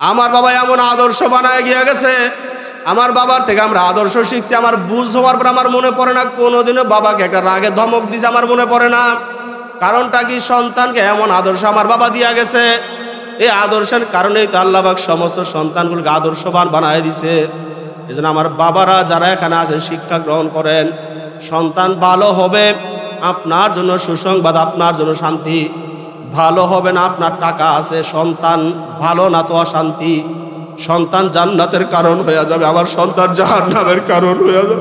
আমার বাবা এমন আদর্শ বানায় গিয়ে গেছে। আমার বাবার থেকে আমরা আদর্শ শিখছি। আমার বুঝ হওয়ার পর আমার মনে পড়ে না, কোনোদিনও বাবাকে একটা রাগে ধমক দিছে আমার মনে পড়ে না। কারণটা কি? সন্তানকে এমন আদর্শ আমার বাবা দিয়া গেছে। এই আদর্শের কারণেই তো আল্লাহবাক সমস্ত সন্তানগুলোকে আদর্শবান বানায় দিছে। এই আমার বাবারা যারা এখানে আছেন শিক্ষা গ্রহণ করেন, সন্তান ভালো হবে, আপনার জন্য সুসংবাদ, আপনার জন্য শান্তি। ভালো হবে না, আপনার টাকা আছে, সন্তান ভালো না তো অশান্তি। সন্তান জান্নাতের কারণ হয়ে যাবে, আবার সন্তান জাহান্নামের কারণ হয়ে যাবে।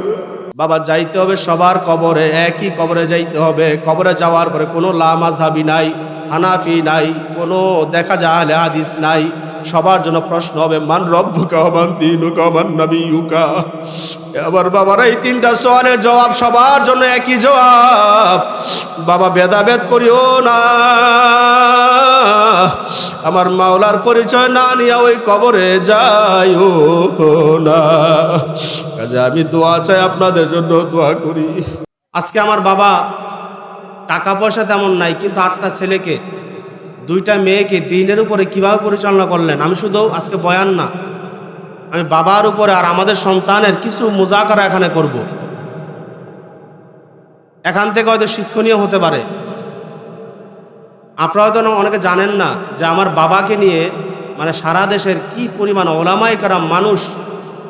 বাবা, যাইতে হবে সবার কবরে, একই কবরে যাইতে হবে। কবরে যাওয়ার পরে কোনো লামাঝাবি নাই। হানাফি নাই, কোনো দেখা যায়, হাদিস নাই। সবার জন্য প্রশ্ন হবে, মান রব্বুকা মান দিনুকা মান নাবিয়ুকা? আবার বাবার, এই তিনটা সওয়ালের জবাব সবার জন্য একই জবাব। বাবা, ভেদাভেদ করিও না। আমার মাওলার পরিচয় না নিয়ে ওই কবরে যাইও না। কাজে আমি দোয়া চাই আপনাদের জন্য, দোয়া করি। আজকে আমার বাবা টাকা পয়সা তেমন নাই, কিন্তু আটটা ছেলেকে, দুইটা মেয়েকে দিনের উপরে কীভাবে পরিচালনা করলেন আমি শুধু আজকে বয়ান না, আমি বাবার উপরে আর আমাদের সন্তানের কিছু মোজাকারা এখানে করব। এখান থেকে হয়তো শিক্ষণীয় হতে পারে আপনারা হয়তো অনেকে জানেন না যে আমার বাবাকে নিয়ে মানে সারা দেশের কি পরিমাণ ওলামাই কারাম মানুষ,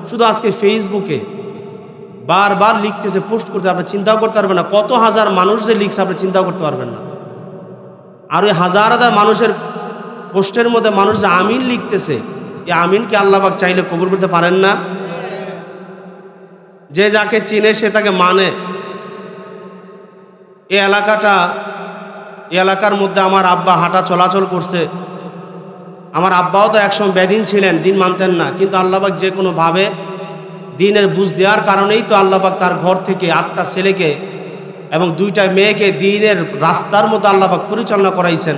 শুধু আজকে ফেসবুকে বারবার লিখতেছে পোস্ট করতে আপনি চিন্তাও করতে পারবেন না। কত হাজার মানুষ যে লিখছে, আপনি চিন্তাও করতে পারবেন না। আর ওই হাজার হাজার মানুষের পোস্টের মধ্যে মানুষ যে আমিন লিখতেছে, এই আমিনকে আল্লাহবাক চাইলে কবুল করতে পারেন না। যে যাকে চিনে, সে তাকে মানে। এ এলাকাটা, এ এলাকার মধ্যে আমার আব্বা হাঁটা চলাচল করছে। আমার আব্বাও তো একসময় বেদিন ছিলেন, দিন মানতেন না। কিন্তু আল্লাহবাক যে কোনোভাবে দিনের বুঝ দেওয়ার কারণেই তো আল্লাহবাক তার ঘর থেকে আটটা ছেলেকে এবং দুইটা মেয়েকে দিনের রাস্তার মতো আল্লাহবাক পরিচালনা করাইছেন।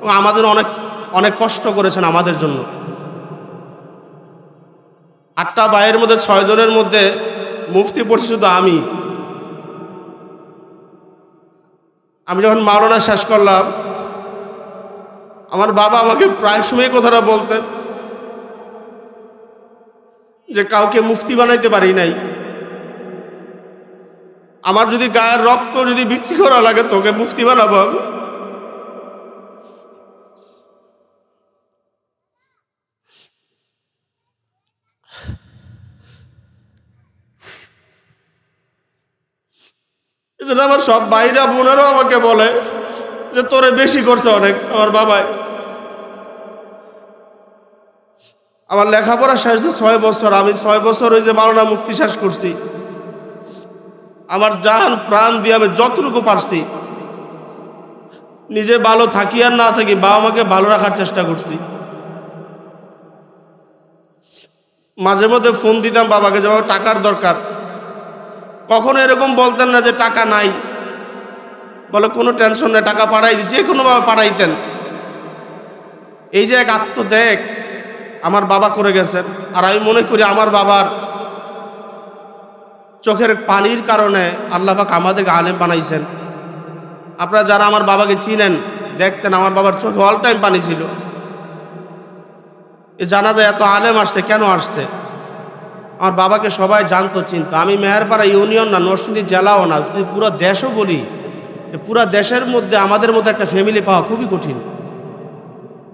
এবং আমাদের অনেক অনেক কষ্ট করেছেন আমাদের জন্য। আটটা ভাইয়ের মধ্যে ছয়জনের মধ্যে মুফতি পড়ছি শুধু আমি। আমি যখন মাওলানা শেষ করলাম, আমার বাবা আমাকে প্রায় সময় কথাটা বলতেন। যে কাউকে মুফতি বানাইতে পারি নাই। আমার যদি গায়ের রক্ত যদি বিক্রি করা লাগে, তোকে মুফতি বানাবো আমি। আমার সব ভাইরা বোনেরাও আমাকে বলে যে, তোরে বেশি করছে অনেক, আমার বাবাই আমার লেখাপড়া শেষ যে ছয় বছর, আমি ছয় বছর ওই যে মাওলানা মুফতি শেষ করছি। আমার জান, প্রাণ দিয়ে আমি যতটুকু পারছি, নিজে ভালো থাকি আর না থাকি, বাবা মাকে ভালো রাখার চেষ্টা করছি। মাঝে মধ্যে ফোন দিতাম বাবাকে যখন টাকার দরকার। কখনো এরকম বলতেন না যে, টাকা নাই। বলে, কোনো টেনশন নেই, টাকা পাঠাই যে কোনোভাবে পাঠাইতেন এই যে এক আত্মত্যাগ। আমার বাবা করে গেছেন। আর আমি মনে করি আমার বাবার চোখের পানির কারণে আল্লাহাক আমাদেরকে আলেম বানাইছেন। আপনারা যারা আমার বাবাকে চিনেন, দেখতেন, আমার বাবার চোখে অল টাইম পানি ছিল। এ জানা যায় এত আলেম আসছে, কেন আসছে? আমার বাবাকে সবাই জানতো, চিনতো। আমি মেহেরপাড়া ইউনিয়ন না, নরসিংদী জেলাও না, যদি পুরো দেশও বলি পুরো দেশের মধ্যে, আমাদের মধ্যে একটা ফ্যামিলি পাওয়া খুবই কঠিন।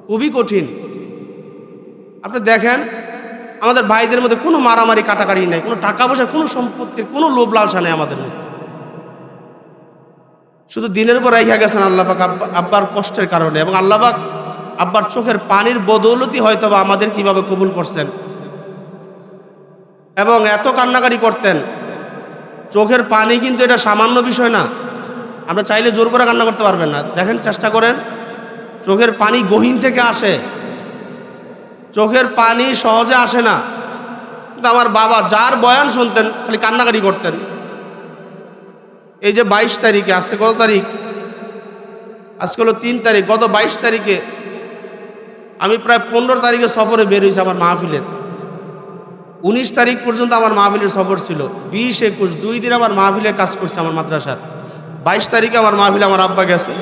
খুবই কঠিন। আপনি দেখেন, আমাদের ভাইদের মধ্যে কোনো মারামারি কাটাকারি নেই, কোনো টাকা পয়সা, কোনো সম্পত্তির কোনো লোভ লালসা নেই আমাদের মধ্যে। শুধু দিনের উপর রেখে গেছেন আল্লাপাক আব্বার কষ্টের কারণে এবং আল্লাপাক আব্বার চোখের পানির বদৌলতি হয়তো বা আমাদের কীভাবে কবুল করছেন। এবং এত কান্নাকারি করতেন, চোখের পানি কিন্তু এটা সামান্য বিষয় না। আমরা চাইলে জোর করে কান্না করতে পারবেন না। দেখেন, চেষ্টা করেন, চোখের পানি গহীন থেকে আসে। চোখের পানি সহজে আসে না। আমার বাবা যার বয়ান শুনতেন, খালি কান্নাকারি করতেন। এই যে বাইশ তারিখে, আজকে কত তারিখ? আজকে হলো তিন তারিখ, গত বাইশ তারিখে আমি প্রায় পনেরো তারিখে সফরে বের হয়েছি আমার মাহফিলের। উনিশ তারিখ পর্যন্ত আমার মাহফিলের সফর ছিল। বিশ একুশ, দুই দিন আমার মাহফিলের কাজ করছে আমার মাদ্রাসার। বাইশ তারিখে আমার মাহফিলে আমার আব্বা গেছে।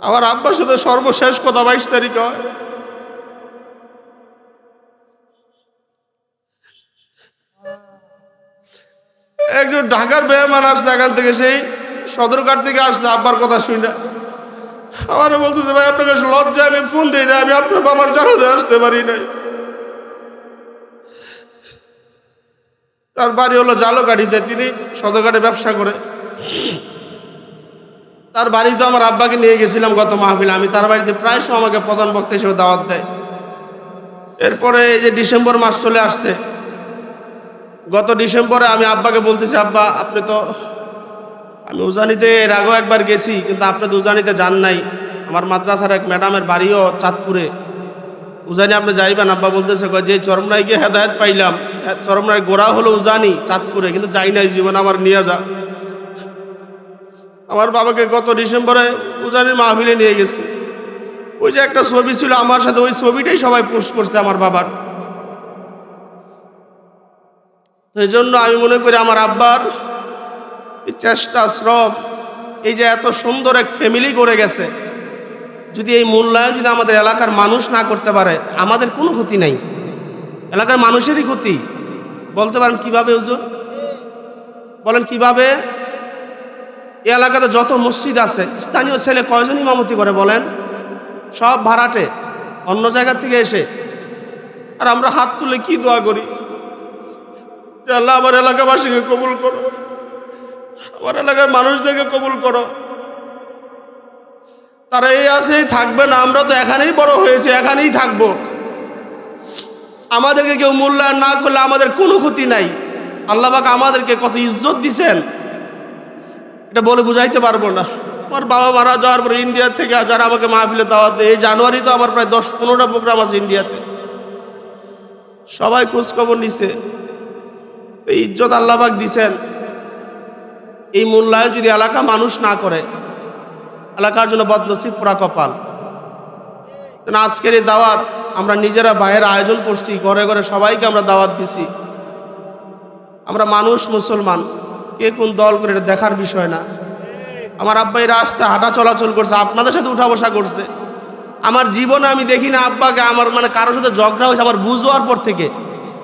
আমার আব্বার সাথে সর্বশেষ কথা বাইশ তারিখে হয়। একজন ঢাকার বেহমান আসছে এখান থেকে, সেই সদরঘাট থেকে আসছে, আব্বার কথা শুনে। আমারও বলতেছে, ভাই, আপনার কাছে লজ্জা আমি ফোন দিই না আমি আপনার বাবার জানাতে আসতে পারি নাই। তার বাড়ি হলো জালকাঠিতে তিনি সদরঘাটে ব্যবসা করে। তার বাড়িতে আমার আব্বাকে নিয়ে গেছিলাম গত মাহফিলে, আমি তার বাড়িতে প্রায় সময় আমাকে প্রধান বক্তা হিসেবে দাওয়াত দেয়। এরপরে এই যে ডিসেম্বর মাস চলে আসছে গত ডিসেম্বরে আমি আব্বাকে বলতেছি, আব্বা, আপনি তো আমি উজানিতে এর আগেও একবার গেছি, কিন্তু আপনি তো উজানিতে যান নাই। আমার মাদ্রাসার এক ম্যাডামের বাড়িও চাঁদপুরে। উজানি আপনি যাইবেন? আব্বা বলতেছে যে চরমনাই গিয়ে হেদায়ত পাইলাম চরমনাই গোড়া হলো উজানি চাঁদপুরে, কিন্তু যাই নাই, জীবন আমার নিয়ে যা। আমার বাবাকে গত ডিসেম্বরে উজানির মাহফিলে নিয়ে গেছি। ওই যে একটা ছবি ছিল আমার সাথে, ওই ছবিটাই সবাই পোস্ট করছে আমার বাবার। তো এই জন্য আমি মনে করি আমার আব্বার এই চেষ্টা, শ্রম, এই যে এত সুন্দর এক ফ্যামিলি করে গেছে, যদি এই মূল্যায়ন যদি আমাদের এলাকার মানুষ না করতে পারে, আমাদের কোনো ক্ষতি নাই। এলাকার মানুষেরই ক্ষতি। বলতে পারেন কীভাবে, হুজুর? বলেন কীভাবে? এ এলাকাতে যত মসজিদ আছে, স্থানীয় ছেলে কয়জন ইমামতি করে বলেন? সব ভাড়াটে। অন্য জায়গা থেকে এসে, আর আমরা হাত তুলে কি দোয়া করি? আল্লাহ আমার এলাকাবাসীকে কবুল করো। আমার এলাকার মানুষদেরকে কবুল করো। তারা এই আসেই থাকবে না, আমরা তো এখানেই বড় হয়েছে, এখানেই থাকব। আমাদেরকে কেউ মূল্যায়ন না করলে আমাদের কোনো ক্ষতি নাই। আল্লাহ পাক আমাদেরকে কত ইজ্জত দিছেন। এটা বলে বুঝাইতে পারব না। আমার বাবা মারা যাওয়ার পরে ইন্ডিয়া থেকে যারা আমাকে মাহফিলে দাওয়াত দেয়, এই জানুয়ারি তো আমার প্রায় দশ পনেরোটা প্রোগ্রাম আছে ইন্ডিয়াতে। সবাই খোঁজখবর নিছে। এই ইজ্জত আল্লাহবাক দিছেন। এই মূল্যায়ন যদি এলাকা মানুষ না করে, এলাকার জন্য বদনসিব পুরা কপাল। আজকের এই দাওয়াত আমরা নিজেরা বাইরের আয়োজন করছি, ঘরে ঘরে সবাইকে আমরা দাওয়াত দিছি। আমরা মানুষ মুসলমান, কে কোন দল করে এটা দেখার বিষয় না। আমার আব্বাই রাস্তায় হাঁটা চলাচল করছে, আপনাদের সাথে উঠা বসা করছে। আমার জীবনে আমি দেখি না আব্বাকে, আমার মানে কারোর সাথে ঝগড়া হয়েছে, আমার বুঝ হওয়ার পর থেকে।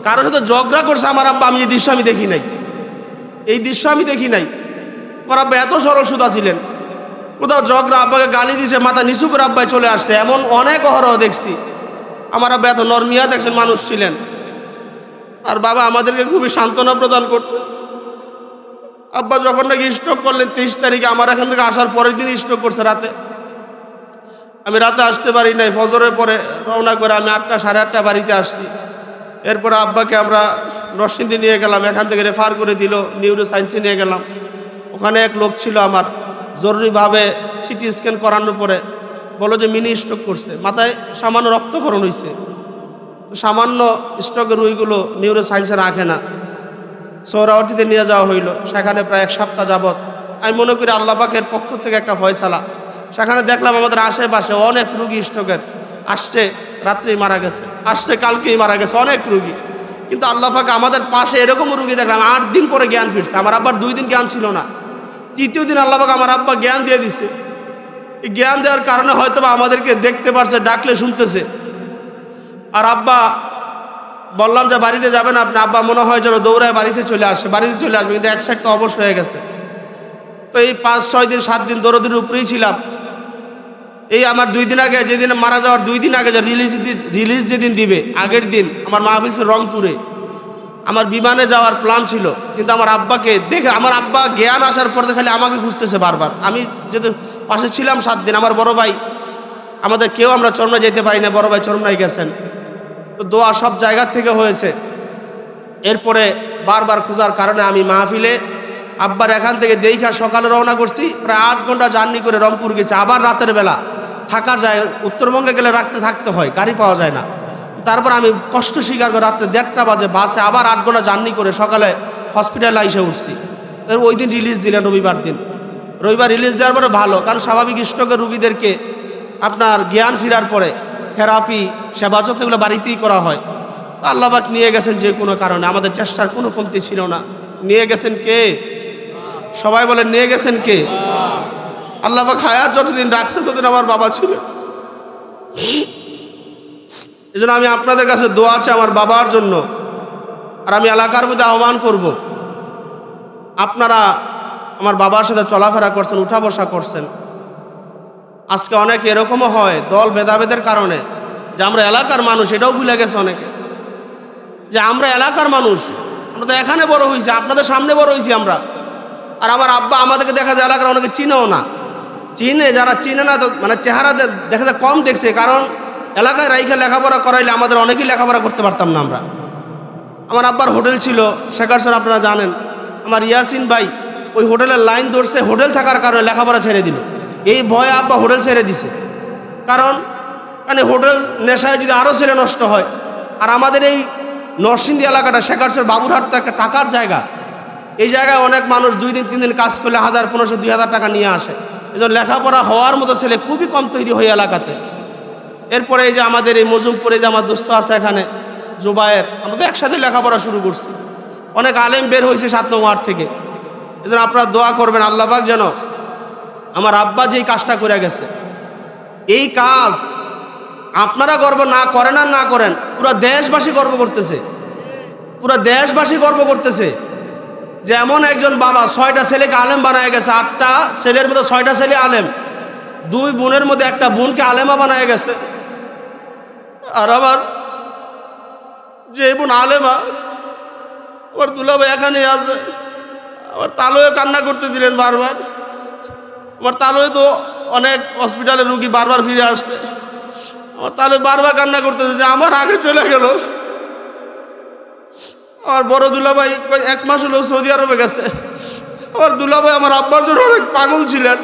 কারোর সাথে ঝগড়া করছে আমার আব্বা, আমি এই দৃশ্য আমি দেখি নাই। এই দৃশ্য আমি দেখি নাই। আমার আব্বা এত সরল সুদা ছিলেন। কোথাও ঝগড়া, আব্বাকে গালি দিছে, মাথা নিচু করে আব্বাই চলে আসছে। এমন অনেক অহরহ দেখছি। আমার আব্বা এত নর্মিয়াত একজন মানুষ ছিলেন। আর বাবা আমাদেরকে খুবই সান্ত্বনা প্রদান করত। আব্বা যখন নাকি স্ট্রোক করলেন তেইশ তারিখে, আমার এখান থেকে আসার পরের দিন স্ট্রোক করছে রাতে। আমি রাতে আসতে পারি নাই, ফজরের পরে রওনা করে আমি আটটা, সাড়ে আটটা বাড়িতে আসছি। এরপরে আব্বাকে আমরা নরসিংদী নিয়ে গেলাম, এখান থেকে রেফার করে দিল নিউরো সায়েন্সে নিয়ে গেলাম। ওখানে এক লোক ছিল আমার, জরুরিভাবে সিটি স্ক্যান করানোর পরে বলো যে মিনি স্ট্রোক করছে, মাথায় সামান্য রক্তকরণ হয়েছে সামান্য স্ট্রোকের রুইগুলো নিউরো সায়েন্সে রাখে না। সৌরাবর্তীতে নিয়ে যাওয়া হইল, সেখানে প্রায় এক সপ্তাহ যাবৎ। আমি মনে করি আল্লাহ পাকের পক্ষ থেকে একটা ফয়সালা। সেখানে দেখলাম আমাদের আশেপাশে অনেক রুগী স্ট্রোকের আসছে। রাত্রেই মারা গেছে, আসছে কালকেই মারা গেছে, অনেক রুগী। কিন্তু আল্লাহ পাকে আমাদের পাশে এরকম রুগী দেখলাম, আট দিন পরে জ্ঞান ফিরছে, আমার আব্বার দুই দিন জ্ঞান ছিল না। তৃতীয় দিন আল্লাহ পাক আমার আব্বা জ্ঞান দিয়ে দিছে। এই জ্ঞান দেওয়ার কারণে হয়তো আমাদেরকে দেখতে পারছে, ডাকলে শুনতেছে। আর আব্বা, বললাম যে বাড়িতে যাবেন আপনি, আব্বা মনে হয় যেন দৌড়ায় বাড়িতে চলে আসে, বাড়িতে চলে আসবে, কিন্তু এক সাইড তো অবশ্য হয়ে গেছে। তো এই পাঁচ, ছয় দিন, সাত দিন দৌড়দিনের উপরেই ছিলাম। এই আমার দুই দিন আগে যেদিন মারা যাওয়ার দুই দিন আগে যে রিলিজ রিলিজ যেদিন দিবে, আগের দিন আমার মাহফিল ছিল রংপুরে। আমার বিমানে যাওয়ার প্ল্যান ছিল, কিন্তু আমার আব্বাকে দেখে আমার আব্বা জ্ঞান আসার পরে খালি আমাকে খুঁজতেছে বারবার। আমি যেহেতু পাশে ছিলাম সাত দিন, আমার বড় ভাই, আমাদের কেউ আমরা চরমনায় যেতে পারি না, বড় ভাই চরমনায় গেছেন। তো দোয়া সব জায়গা থেকে হয়েছে। এরপরে বারবার খোঁজার কারণে আমি মাহফিলে আব্বার এখান থেকে দেইখা সকালে রওনা করছি, প্রায় আট ঘণ্টা জার্নি করে রংপুর গেছি, আবার রাতের বেলা। থাকার যায়, উত্তরবঙ্গে গেলে রাখতে থাকতে হয়, গাড়ি পাওয়া যায় না। তারপর আমি কষ্ট স্বীকার করে রাত্রে দেড়টা বাজে বাসে আবার আট ঘণ্টা জার্নি করে সকালে হসপিটালে এসে উঠছি। ওই দিন রিলিজ দিলেন, রবিবার দিন। রবিবার রিলিজ দেওয়ার পরে ভালো, কারণ স্বাভাবিক স্ট্রোকের রুগীদেরকে আপনার জ্ঞান ফেরার পরে থেরাপি, সেবা যত্ন এগুলো বাড়িতেই করা হয়। আল্লাহবাক নিয়ে গেছেন যে কোনো কারণে, আমাদের চেষ্টার কোনো কমতি ছিল না। নিয়ে গেছেন কে? সবাই বলে নিয়ে গেছেন কে? আল্লাহবাক হায়াত যতদিন রাখছেন ততদিন আমার বাবা ছিল। এই জন্য আমি আপনাদের কাছে দোয়া আছে আমার বাবার জন্য। আর আমি এলাকার মধ্যে আহ্বান করব, আপনারা আমার বাবার সাথে চলাফেরা করছেন, উঠা বসা করছেন। আজকে অনেক এরকমও হয়, দল ভেদাভেদের কারণে, যে আমরা এলাকার মানুষ, এটাও ভুলে গেছে অনেকে। যে আমরা এলাকার মানুষ, আমরা তো এখানে বড় হয়েছি আপনাদের সামনে বড় হয়েছি আমরা। আর আমার আব্বা আমাদেরকে দেখা যায়, এলাকার অনেকে চিনেও না। চিনে যারা চিনে না মানে চেহারা দেখা যায় কম দেখছে, কারণ এলাকায় রাইখে লেখাপড়া করাইলে আমাদের অনেকেই লেখাপড়া করতে পারতাম না আমরা। আমার আব্বার হোটেল ছিল, শেখার স্যার আপনারা জানেন। আমার ইয়াসিন ভাই ওই হোটেলের লাইন ধরছে, হোটেল থাকার কারণে লেখাপড়া ছেড়ে দিল। এই ভয়ে আব্বা হোটেল ছেড়ে দিছে। কারণ মানে হোটেল নেশায় যদি আরও ছেলে নষ্ট হয়, আর আমাদের এই নরসিংদী এলাকাটা শেখার শেখারসের বাবুরহাট তো একটা টাকার জায়গা। এই জায়গায় অনেক মানুষ দুই দিন, তিন দিন কাজ করলে হাজার, পনেরোশো, দুই হাজার টাকা নিয়ে আসে। এই জন্য লেখাপড়া হওয়ার মতো ছেলে খুবই কম তৈরি হয় এলাকাতে। এরপরে এই যে আমাদের এই মজুমপুরে যে আমার দোস্ত আছে এখানে, জুবায়ের, আমরা তো একসাথে লেখাপড়া শুরু করছি। অনেক আলেম বের হয়েছে সাত নং ওয়ার্ড থেকে। এই জন্য আপনারা দোয়া করবেন আল্লাহবাক যেন আমার আব্বা যেই কাজটা করে গেছে, এই কাজ আপনারা গর্ব না করেন আর না করেন, পুরো দেশবাসী গর্ব করতেছে। পুরো দেশবাসী গর্ব করতেছে। যেমন একজন বাবা ছয়টা ছেলেকে আলেম বানায় গেছে, আটটা ছেলের মধ্যে ছয়টা ছেলে আলেম, দুই বোনের মধ্যে একটা বোনকে আলেমা বানায় গেছে। আর আমার যে বোন আলেমা, আমার দুলাভাই এখানে আছে, আমার তালুয়ে কান্না করতেছিলেন বারবার। আমার তালুয়ে তো অনেক হসপিটালে রুগী বারবার ফিরে আসতে আমার তাহলে বারবার কান্না করতেছে যে আমার আগে চলে গেল। আমার বড় দুলাভাই এক মাস হলো সৌদি আরবে গেছে। আমার দুলাভাই আমার আব্বার জন্য অনেক পাগল ছিলেন।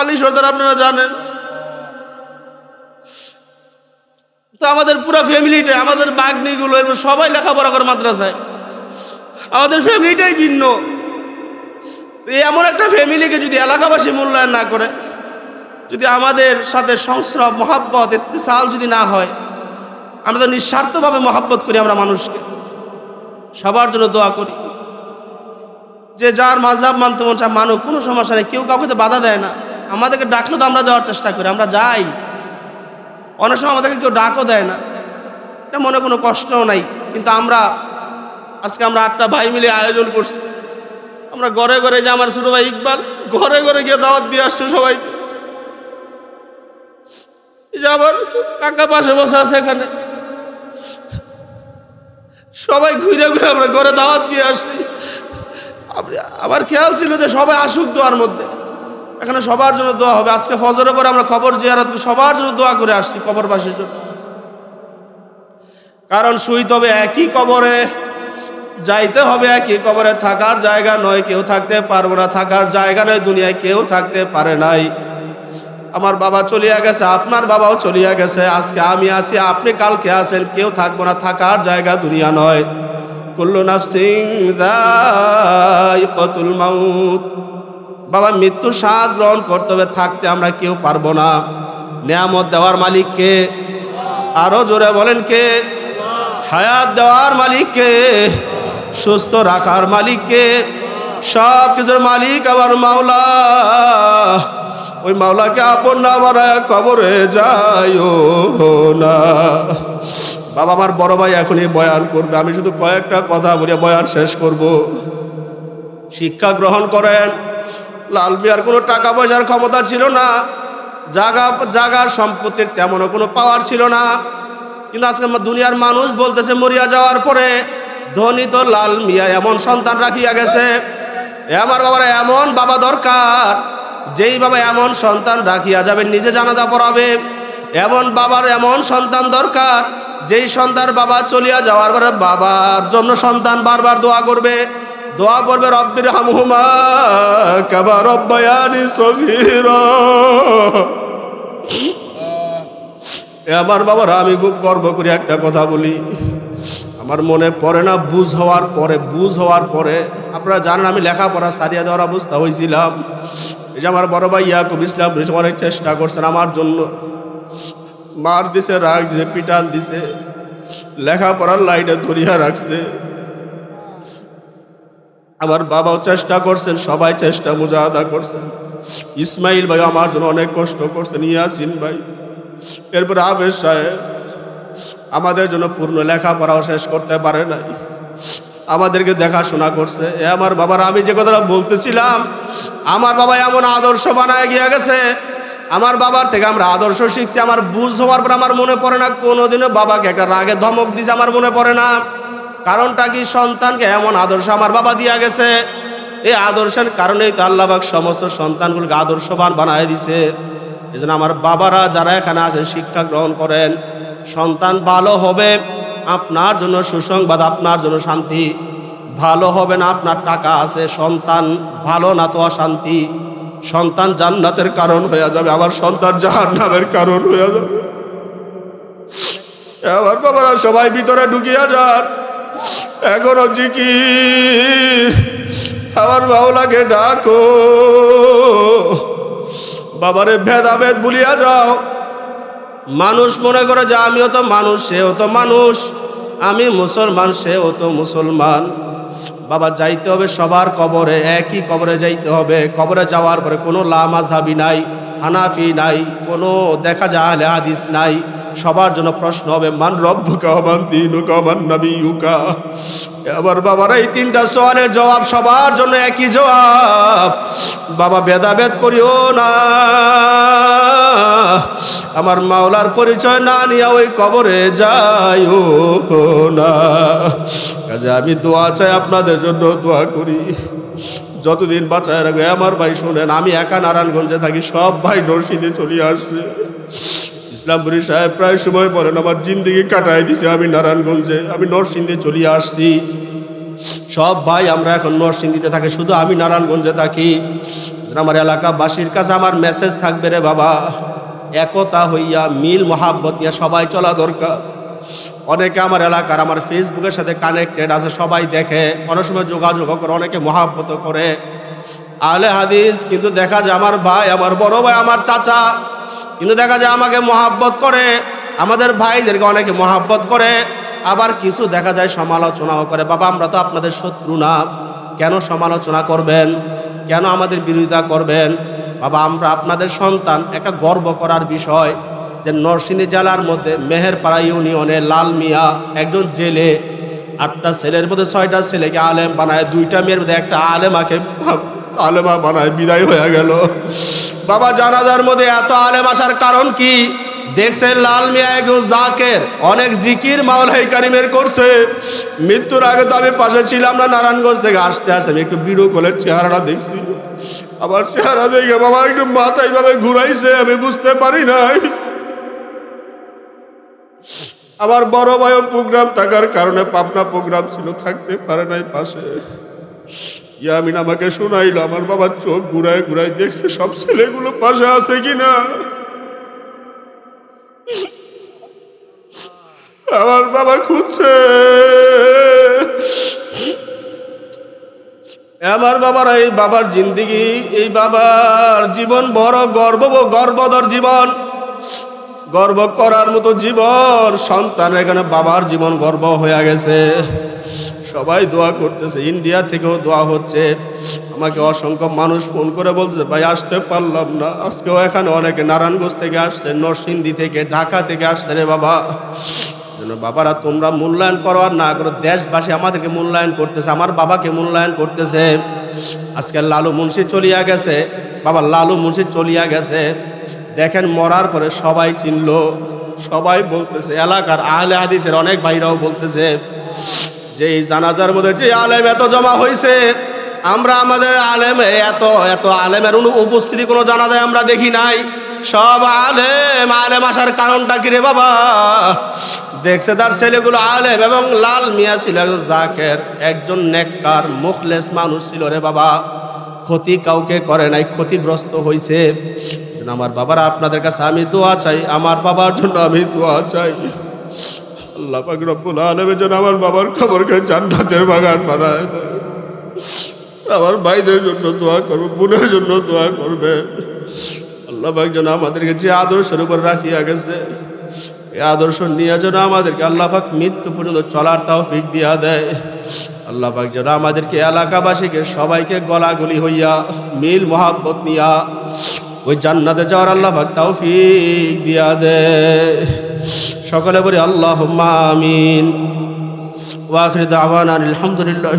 আলী সর্দার, আপনারা জানেন। তো আমাদের পুরো ফ্যামিলিটা, আমাদের বাগনিগুলো, এরপর সবাই লেখাপড়া করে মাদ্রাসায়। আমাদের ফ্যামিলিটাই ভিন্ন। এমন একটা ফ্যামিলিকে যদি এলাকাবাসী মূল্যায়ন না করে, যদি আমাদের সাথে সংস্রব, মহাব্বত, ইত্তিসাল যদি না হয় আমরা তো নিঃস্বার্থভাবে মহাব্বত করি আমরা মানুষকে। সবার জন্য দোয়া করি। যে যার মাঝাব মানতে মন চায় মানুক, কোনো সমস্যা নেই। কেউ কাউকে তো বাধা দেয় না। আমাদেরকে ডাকলেও তো আমরা যাওয়ার চেষ্টা করি, আমরা যাই। অনেক সময় আমাদেরকে কেউ ডাকও দেয় না। এটা মনে কোনো কষ্টও নাই। কিন্তু আমরা, আজকে আমরা আটটা ভাই মিলে আয়োজন করছি। আমরা ঘরে ঘরে যে আমার ছোটো ভাই ইকবাল, ঘরে ঘরে গিয়ে দাওয়াত দিয়ে আসছে সবাই। যে আমার কাকা পাশে বসে আছে এখানে। সবাই ঘুরে ঘুরে আমরা ঘরে দাওয়াত দিয়ে আসছি। আপনি আমার খেয়াল ছিল যে সবাই আসুক দোয়ার মধ্যে। এখানে সবার জন্য দোয়া হবে। আজকে ফজরের পরে আমরা কবর জিয়ারত সবার জন্য দোয়া করে আসছি কবরবাসীর জন্য। কারণ শুই তবে একই কবরে, যাইতে হবে একই কবরে। থাকার জায়গা নয়, কেউ থাকতে পারব না। থাকার জায়গা নয়, দুনিয়ায় কেউ থাকতে পারে নাই। আমার বাবা চলিয়া গেছে, আপনার বাবাও চলিয়া গেছে, আজকে আমি আছি, আপনি কালকে আসেন কেউ থাকব না, থাকার জায়গা দুনিয়া নয়। কুল্লু নাফসিং কতুল মাউত। বাবা মৃত্যু স্বাদ গ্রহণ করতে হবে, থাকতে আমরা কেউ পারব না। নিয়ামত দেওয়ার মালিক কে? আরও জোরে বলেন কে? হায়াত দেওয়ার মালিককে সুস্থ রাখার মালিককে সব কিছুর মালিক আবার মাওলা। ওই মাওলাকে আপন না বানায় কবরে যাইও না। বাবা, আমার বড় ভাই এখনই বয়ান করবে। আমি শুধু কয়েকটা কথা বলে বয়ান শেষ করব। শিক্ষা গ্রহণ করেন। লাল মিয়ার কোনো টাকা পয়সার ক্ষমতা ছিল না। জাগা, জাগার সম্পত্তির তেমনও কোনো পাওয়ার ছিল না। কিন্তু আজকে দুনিয়ার মানুষ বলতেছে, মরিয়া যাওয়ার পরে ধনী তো লাল মিয়া, এমন সন্তান রাখিয়া গেছে। আমার বাবার, এমন বাবা দরকার। যেই বাবা এমন সন্তান রাখিয়া যাবে নিজে জানাজা পড়াবে। এমন বাবার এমন সন্তান দরকার, যেই সন্তান বাবা চলিয়া যাওয়ার পরে বাবার জন্য সন্তান বারবার দোয়া করবে। দোয়া করবে রব্বির হামহুমা রব্বায়ানি সগীরা। আমার বাবার, আমি খুব গর্ব করি একটা কথা বলি। আমার মনে পড়ে না, বুঝ হওয়ার পরে, বুঝ হওয়ার পরে, আপনারা জানেন আমি লেখাপড়া সারিয়া দেওয়ার অবস্থা হয়েছিলাম যে আমার বড় ভাই ইয়াকুব ইসলাম অনেক চেষ্টা করছেন আমার জন্য মার দিছে, রাগ দিছে, পিটান দিছে, লেখাপড়ার লাইনে ধরিয়া রাখছে। আমার বাবাও চেষ্টা করছেন, সবাই চেষ্টা মুজাহাদা করছেন। ইসমাইল ভাই আমার জন্য অনেক কষ্ট করছেন, ইয়াসিন ভাই। এরপর আবেশ সাহেব আমাদের জন্য পূর্ণ লেখাপড়াও শেষ করতে পারে নাই। আমাদেরকে দেখাশোনা করছে। এ আমার বাবার, আমি যে কথাটা বলতেছিলাম, আমার বাবা এমন আদর্শ বানায় গিয়ে গেছে। আমার বাবার থেকে আমরা আদর্শ শিখছি। আমার বুঝ হওয়ার পর আমার মনে পড়ে না, কোনোদিনও বাবাকে একটা রাগে ধমক দিছে আমার মনে পড়ে না। কারণটা কি? সন্তানকে এমন আদর্শ আমার বাবা দিয়া গেছে। এই আদর্শের কারণেই তো আল্লাহবাক সমস্ত সন্তানগুলোকে আদর্শবান বানায় দিছে। এই জন্য আমার বাবারা যারা এখানে আছেন শিক্ষা গ্রহণ করেন, সন্তান ভালো হবে। আপনার জন্য সুসংবাদ, আপনার জন্য শান্তি। ভালো হবে না আপনার টাকা আছে, সন্তান ভালো না তো অশান্তি। সন্তান জান্নাতের কারণ হয়ে যাবে, আবার সন্তান জাহান্নামের কারণ হয়ে যাবে। আমার বাবারা সবাই ভিতরে ঢুকিয়া যান। এখনও জিকির। আমার বাউলাকে ডাকো। বাবারে ভেদাভেদ ভুলিয়া যাও। মানুষ মনে করে যে আমিও তো মানুষ, সেও তো মানুষ। আমি মুসলমান, সেও তো মুসলমান। বাবা, যাইতে হবে সবার কবরে, একই কবরে যাইতে হবে। কবরে যাওয়ার পরে কোনো লামাঝাবি নাই, হানাফি নাই, কোনো দেখা যায় হাদিস নাই। সবার জন্য প্রশ্ন হবে, মান রব্বুকা মান দিনুকা মান নাবিয়ুকা? আবার বাবার এই তিনটা সোয়ালের জবাব সবার জন্য একই জবাব। বাবা, ভেদাভেদ করিও না। আমার মাওলার পরিচয় না নিয়ে ওই কবরে যাইও না। কাজে আমি দোয়া চাই আপনাদের জন্য দোয়া করি। যতদিন বাঁচায় রাখবে, আমার ভাই শোনেন, আমি একা নারায়ণগঞ্জে থাকি, সব ভাই নরসিংদে চলে আসছে। ইসলামপুরি সাহেব প্রায় সময় বলেন, আমার জিন্দিগি কাটাই দিছে আমি নারায়ণগঞ্জে, আমি নরসিংদে চলে আসছি। সব ভাই আমরা এখন নরসিংদীতে থাকি, শুধু আমি নারায়ণগঞ্জে থাকি। আমার এলাকাবাসীর কাছে আমার মেসেজ থাকবে রে বাবা। একতা হইয়া মিল, মহাব্বত নিয়ে সবাই চলা দরকার। অনেকে আমার এলাকার, আমার ফেসবুকের সাথে কানেক্টেড আছে, সবাই দেখে, অনেক সময় যোগাযোগ করে, অনেকে মহাব্বত করে। আলে হাদিস, কিন্তু দেখা যায় আমার ভাই, আমার বড় ভাই, আমার চাচা, কিন্তু দেখা যায় আমাকে মহাব্বত করে। আমাদের ভাইদেরকে অনেকে মহাব্বত করে, আবার কিছু দেখা যায় সমালোচনাও করে। বাবা, আমরা তো আপনাদের শত্রু না, কেন সমালোচনা করবেন? কেন আমাদের বিরোধিতা করবেন? বাবা, আমরা আপনাদের সন্তান, একটা গর্ব করার বিষয় যে নরসিংদী জেলার মধ্যে মেহেরপাড়া ইউনিয়নে লাল মিয়া একজন জেলে, আটটা ছেলের মধ্যে ছয়টা ছেলেকে আলেম বানায়, দুইটা মেয়ের মধ্যে একটা আলেমাকে আলেমা বানায়, বিদায় হয়ে গেল। বাবা, জানাজার মধ্যে এত আলেম আসার কারণ কি? দেখছে লাল মিয়া একজন জাকের, অনেক জিকির মাওলাই কারিমের করছে। মৃত্যুর আগে তো আমি পাশে ছিলাম না, নারায়ণগঞ্জ থেকে আসতে আসতে আমি একটু ভিডিও কলে চেহারাটা দেখছি। আবার চেহারা দেখে বাবা একটু মাথা এইভাবে ঘুরাইছে, আমি বুঝতে পারি নাই। আমার বড় ভাই প্রোগ্রাম থাকার কারণে পাবনা প্রোগ্রাম ছিল, থাকতে পারে নাই পাশে। ইয়ামিন আমাকে শোনাইলো, আমার বাবা চোখ ঘুরায় ঘুরায় দেখছে, সব ছেলেগুলো পাশে আছে কিনা। আমার বাবা খুঁজছে। আমার বাবার এই বাবার জিন্দিগি, এই বাবার জীবন বড় গর্ব গর্বদর জীবন। গর্ব করার মতো জীবন সন্তান এখানে বাবার জীবন গর্ব হয়ে গেছে। সবাই দোয়া করতেছে, ইন্ডিয়া থেকেও দোয়া হচ্ছে। আমাকে অসংখ্য মানুষ ফোন করে বলতেছে, ভাই, আসতে পারলাম না। আজকেও এখানে অনেকে নারায়ণগঞ্জ থেকে আসছে, নরসিংদী থেকে, ঢাকা থেকে আসছে রে বাবা। বাবারা, তোমরা মূল্যায়ন করো আর না করো, দেশবাসী আমাদেরকে মূল্যায়ন করতেছে, আমার বাবাকে মূল্যায়ন করতেছে। আজকে লালু মুন্সি চলিয়া গেছে, বাবা লালু মুন্সি চলিয়া গেছে। দেখেন মরার পরে সবাই চিনল, সবাই বলতেছে, এলাকার আহলে হাদিসের অনেক ভাইরাও বলতেছে যে এই জানাজার মধ্যে যে আলেম এত জমা হয়েছে আমরা আমাদের আলেম এত এত আলেমের উপস্থিতি কোনো জানাজায় আমরা দেখি নাই। সব আলেম আলেম আসার কারণটা কি রে বাবা? দেখছে তার ছেলেগুলো আলেম এবং লাল মিয়া ছিল জাকের, একজন নেককার, মুখলেস মানুষ ছিল রে বাবা। ক্ষতি কাউকে করে নাই, ক্ষতিগ্রস্ত হয়েছে আমার বাবারা আপনাদের কাছে আমি দোয়া চাই, আমার বাবার জন্য আমি দোয়া চাই। আল্লাহ পাক রব্বুল আলমের জন্য আমার বাবার খবরকে জান্নাতের বাগান বানায়। আমার ভাইদের জন্য দোয়া করব, বোনের জন্য দোয়া করবে। আল্লাহ পাক যেন আমাদেরকে যে আদর্শের উপর রাখিয়া গেছে। এই আদর্শ নিয়ে যেন আমাদেরকে আল্লাহ পাক মৃত্যু পর্যন্ত চলার তাও ফিক দিয়া দেয়। আল্লাহ পাক যেন আমাদেরকে এলাকাবাসীকে সবাইকে গলাগলি হইয়া, মিল মহাব্বত নিয়া ওই জান্নাতে যাওয়ার আল্লাহ পাক তাও ফিক দিয়া দেয়। সকলে বলি আল্লাহ আমিন। ওয়াখির দাওয়ানা আলহামদুলিল্লাহ